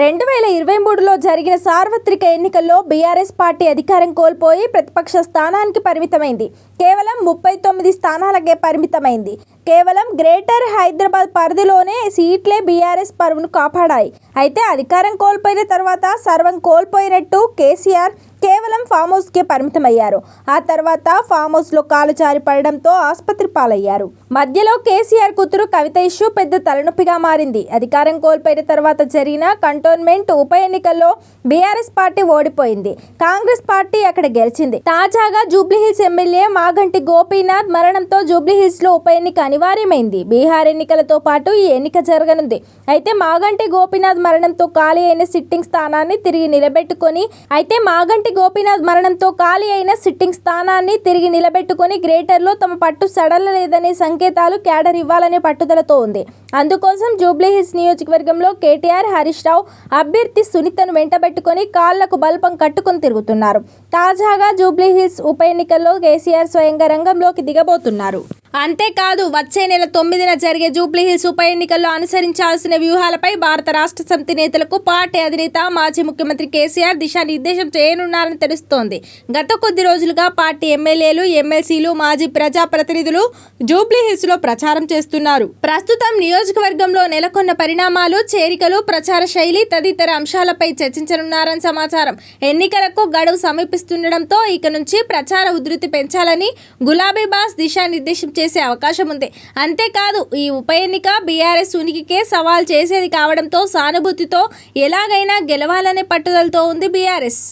రెండు వేల ఇరవై మూడులో జరిగిన సార్వత్రిక ఎన్నికల్లో బీఆర్ఎస్ పార్టీ అధికారం కోల్పోయి ప్రతిపక్ష స్థానానికి పరిమితమైంది. కేవలం ముప్పై తొమ్మిది స్థానాలకే పరిమితమైంది. కేవలం గ్రేటర్ హైదరాబాద్ పరిధిలోనే సీట్లే బీఆర్ఎస్ పరువును కాపాడాయి. అయితే అధికారం కోల్పోయిన తర్వాత సర్వం కోల్పోయినట్టు కేసీఆర్ కేవలం ఫామ్ హౌస్కే పరిమితమయ్యారు. ఆ తర్వాత ఫామ్ హౌస్లో కాలు జారి పడడంతో ఆసుపత్రి పాలయ్యారు. మధ్యలో కేసీఆర్ కూతురు కవిత ఇష్యూ పెద్ద తలనొప్పిగా మారింది. అధికారం కోల్పోయిన తర్వాత జరిగిన కంటోన్మెంట్ ఉప ఎన్నికల్లో బీఆర్ఎస్ పార్టీ ఓడిపోయింది. కాంగ్రెస్ పార్టీ అక్కడ గెలిచింది. తాజాగా జూబ్లీహిల్స్ ఎమ్మెల్యే మాగంటి గోపీనాథ్ మరణంతో జూబ్లీహిల్స్లో ఉప ఎన్నిక అనివార్యమైంది. బీహార్ ఎన్నికలతో పాటు ఈ ఎన్నిక జరగనుంది. అయితే మాగంటి గోపీనాథ్ మరణంతో ఖాళీ అయిన సిట్టింగ్ స్థానాన్ని తిరిగి నిలబెట్టుకొని అయితే మాగంటి గోపీనాథ్ మరణంతో ఖాళీ అయిన సిట్టింగ్ స్థానాన్ని తిరిగి నిలబెట్టుకుని గ్రేటర్లో తమ పట్టు సడలలేదనే సంకేతాలు క్యాడర్ ఇవ్వాలనే పట్టుదలతో ఉంది. అందుకోసం జూబ్లీహిల్స్ నియోజకవర్గంలో కేటీఆర్ హరీష్ రావు అభ్యర్థి సునీతను వెంటబెట్టుకొని కాళ్ళకు బల్పం కట్టుకొని తిరుగుతున్నారు. తాజాగా జూబ్లీహిల్స్ ఉప ఎన్నికల్లో కేసీఆర్ స్వయంగా రంగంలోకి దిగబోతున్నారు. అంతేకాదు వచ్చే నెల తొమ్మిదిన జరిగే జూబ్లీహిల్స్ ఉప ఎన్నికల్లో అనుసరించాల్సిన వ్యూహాలపై భారత రాష్ట్ర సమితి నేతలకు పార్టీ అధినేత మాజీ ముఖ్యమంత్రి కేసీఆర్ దిశానిర్దేశం చేయనున్నారని తెలుస్తోంది. గత కొద్ది రోజులుగా పార్టీ ఎమ్మెల్యేలు ఎమ్మెల్సీలు మాజీ ప్రజాప్రతినిధులు జూబ్లీహిల్స్లో ప్రచారం చేస్తున్నారు. ప్రస్తుతం నియోజకవర్గంలో నెలకొన్న పరిణామాలు చేరికలు ప్రచార శైలి తదితర అంశాలపై చర్చించనున్నారని సమాచారం. ఎన్నికలకు గడువు సమీపిస్తుండటంతో ఇక నుంచి ప్రచార ఉధృతి పెంచాలని గులాబీ బాస్ దిశానిర్దేశం చేసే అవకాశం ఉంది. అంతేకాదు ఈ ఉప ఎన్నిక బీఆర్ఎస్ ఉనికికే సవాల్ చేసేది కావడంతో సానుభూతితో ఎలాగైనా గెలవాలనే పట్టుదలతో ఉంది బీఆర్ఎస్.